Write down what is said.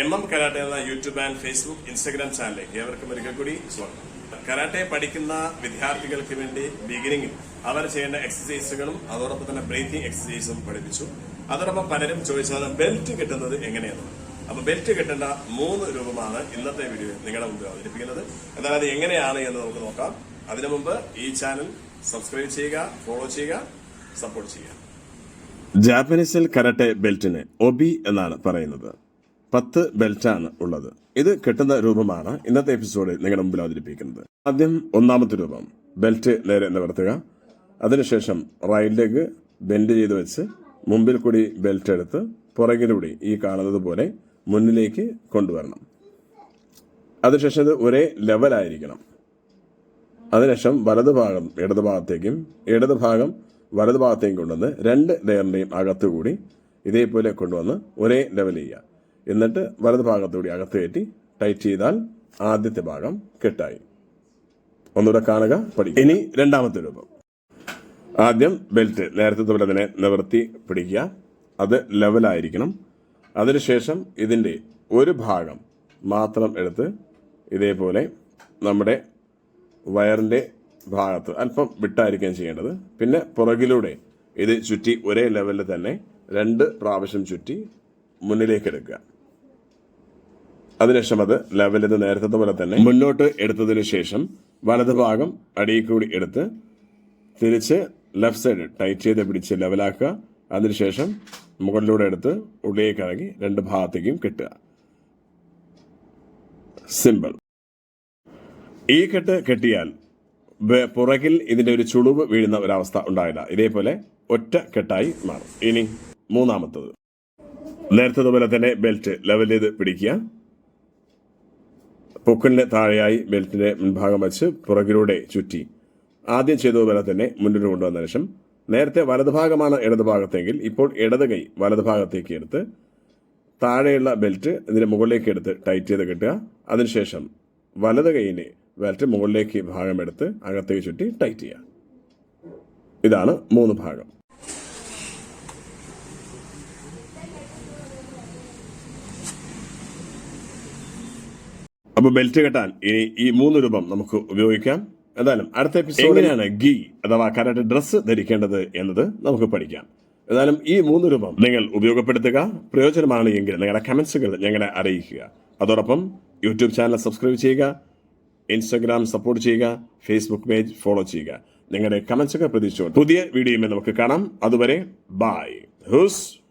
M M karate എന്ന YouTube and Facebook Instagram ചാനലിലേക്ക് ഏവർക്കും ഒരിക്കൽ കൂടി സ്വാഗതം. കരാട്ടെ പഠിക്കുന്ന വിദ്യാർത്ഥികൾക്ക് വേണ്ടി ബിഗിനിങ്ങിൽ അവർ ചെയ്യേണ്ട എക്സസൈസുകളും അതോടൊപ്പം തന്നെ ബ്രീത്തിങ് എക്സസൈസും പഠിപ്പിച്ചു. അതോടൊപ്പം പലരും ചോദിച്ചത് ബെൽറ്റ് കിട്ടുന്നത് എങ്ങനെയാണ്? അപ്പൊ ബെൽറ്റ് കിട്ടേണ്ട മൂന്ന് രൂപമാണ് ഇന്നത്തെ വീഡിയോ നിങ്ങളുടെ മുമ്പിൽ അവതരിപ്പിക്കുന്നത്. എന്നാൽ അത് എങ്ങനെയാണ് എന്ന് നമുക്ക് നോക്കാം. അതിനു മുമ്പ് ഈ ചാനൽ സബ്സ്ക്രൈബ് ചെയ്യുക ഫോളോ ചെയ്യുക സപ്പോർട്ട് ചെയ്യുക. ജാപ്പനീസിൽ കരട്ടെ ബെൽറ്റിന് ഒബി എന്നാണ് പറയുന്നത്. പത്ത് ബെൽറ്റാണ് ഉള്ളത്. ഇത് കിട്ടുന്ന രൂപമാണ് ഇന്നത്തെ എപ്പിസോഡിൽ നിങ്ങളുടെ മുമ്പിൽ അവതരിപ്പിക്കുന്നത്. ആദ്യം ഒന്നാമത്തെ രൂപം ബെൽറ്റ് നേരെ നിവർത്തുക അതിനുശേഷം റൈറ്റ് ലെഗ് ബെൻഡ് ചെയ്ത് വെച്ച് മുമ്പിൽ കൂടി ബെൽറ്റ് എടുത്ത് പുറകിലൂടെ ഈ കാണുന്നത് പോലെ മുന്നിലേക്ക് കൊണ്ടുവരണം. അതിനുശേഷം ഇത് ഒരേ ലെവലായിരിക്കണം അതിനുശേഷം വലതുഭാഗം ഇടതുഭാഗത്തേക്കും ഇടത് ഭാഗത്തേക്കും ഇടത് ഭാഗം കൊണ്ടുവന്ന് രണ്ട് ലെയറിന്റെയും അകത്തുകൂടി ഇതേപോലെ കൊണ്ടുവന്ന് ഒരേ ലെവൽ ചെയ്യുക. എന്നിട്ട് വലത് ഭാഗത്തുകൂടി അകത്ത് കയറ്റി ടൈറ്റ് ചെയ്താൽ ആദ്യത്തെ ഭാഗം കെട്ടായി. ഒന്നുകൂടെ കാണുക പഠിക്കുക. ഇനി രണ്ടാമത്തെ രൂപം. ആദ്യം ബെൽറ്റ് നേരത്തെ പോലെ തന്നെ നിവർത്തി പിടിക്കുക. അത് ലെവലായിരിക്കണം അതിനുശേഷം ഇതിന്റെ ഒരു ഭാഗം മാത്രം എടുത്ത് ഇതേപോലെ നമ്മുടെ വയറിന്റെ ഭാഗത്ത് അല്പം വിട്ടായിരിക്കാൻ ചെയ്യേണ്ടത്. പിന്നെ പുറകിലൂടെ ഇത് ചുറ്റി ഒരേ ലെവലിൽ തന്നെ രണ്ട് പ്രാവശ്യം ചുറ്റി മുന്നിലേക്ക് എടുക്കുക. അതിനുശേഷം അത് ലെവലിൽ നിന്ന് നേരത്തെ പോലെ തന്നെ മുന്നോട്ട് എടുത്തതിന് ശേഷം വലതുഭാഗം അടിയിൽ കൂടി എടുത്ത് തിരിച്ച് ലെഫ്റ്റ് സൈഡ് ടൈറ്റ് ചെയ്ത് പിടിച്ച് ലെവലാക്കുക അതിനുശേഷം മുകളിലൂടെ എടുത്ത് ഉള്ളിലേക്ക് ഇറങ്ങി രണ്ട് ഭാഗത്തേക്കും കെട്ടുക. സിമ്പിൾ ഈ കെട്ട് കെട്ടിയാൽ പുറകിൽ ഇതിന്റെ ഒരു ചുളിവ് വീഴുന്ന ഒരവസ്ഥ ഉണ്ടായില്ല ഇതേപോലെ ഒറ്റ കെട്ടായി മാറും. ഇനി മൂന്നാമത്തത്. നേരത്തെ പോലെ തന്നെ ബെൽറ്റ് ലെവൽ ചെയ്ത് പിടിക്കുക. പൊക്കലിന് താഴെയായി ബെൽറ്റിന്റെ മുൻഭാഗം വച്ച് പുറകിലൂടെ ചുറ്റി. ആദ്യം ചെയ്തതുപോലെ തന്നെ മുന്നോട്ട് കൊണ്ടുവന്ന ശേഷം നേരത്തെ വലതുഭാഗമാണ് ഇടതുഭാഗത്തെങ്കിൽ ഇപ്പോൾ ഇടത് കൈ വലതുഭാഗത്തേക്ക് എടുത്ത് താഴെയുള്ള ബെൽറ്റ് ഇതിന്റെ മുകളിലേക്ക് എടുത്ത് ടൈറ്റ് ചെയ്ത് കെട്ടുക. അതിനുശേഷം വലത് കൈയിന്റെ ബെൽറ്റ് മുകളിലേക്ക് ഭാഗം എടുത്ത് അകത്തേക്ക് ചുറ്റി ടൈറ്റ് ചെയ്യുക. ഇതാണ് മൂന്ന് ഭാഗം. അപ്പൊ ബെൽറ്റ് കെട്ടാൻ ഇനി ഈ മൂന്ന് രൂപം നമുക്ക് ഉപയോഗിക്കാം. എന്തായാലും അടുത്ത എപ്പിസോഡ് എങ്ങനെയാണ് ഗീ അഥവാ കരാട്ടെ ഡ്രസ്സ് ധരിക്കേണ്ടത് എന്നത് നമുക്ക് പഠിക്കാം. ഏതായാലും ഈ മൂന്ന് രൂപം നിങ്ങൾ ഉപയോഗപ്പെടുത്തുക. പ്രയോജനമാണ് എങ്കിൽ നിങ്ങളുടെ കമന്റ്സുകൾ ഞങ്ങളെ അറിയിക്കുക. അതോടൊപ്പം യൂട്യൂബ് ചാനൽ സബ്സ്ക്രൈബ് ചെയ്യുക. ഇൻസ്റ്റാഗ്രാം സപ്പോർട്ട് ചെയ്യുക. ഫേസ്ബുക്ക് പേജ് ഫോളോ ചെയ്യുക. നിങ്ങളുടെ കമന്റ്സ് ഒക്കെ പ്രതീക്ഷിച്ചുകൊണ്ട് പുതിയ വീഡിയോയിൽ നമുക്ക് കാണാം. അതുവരെ ബായ് ഹുസ്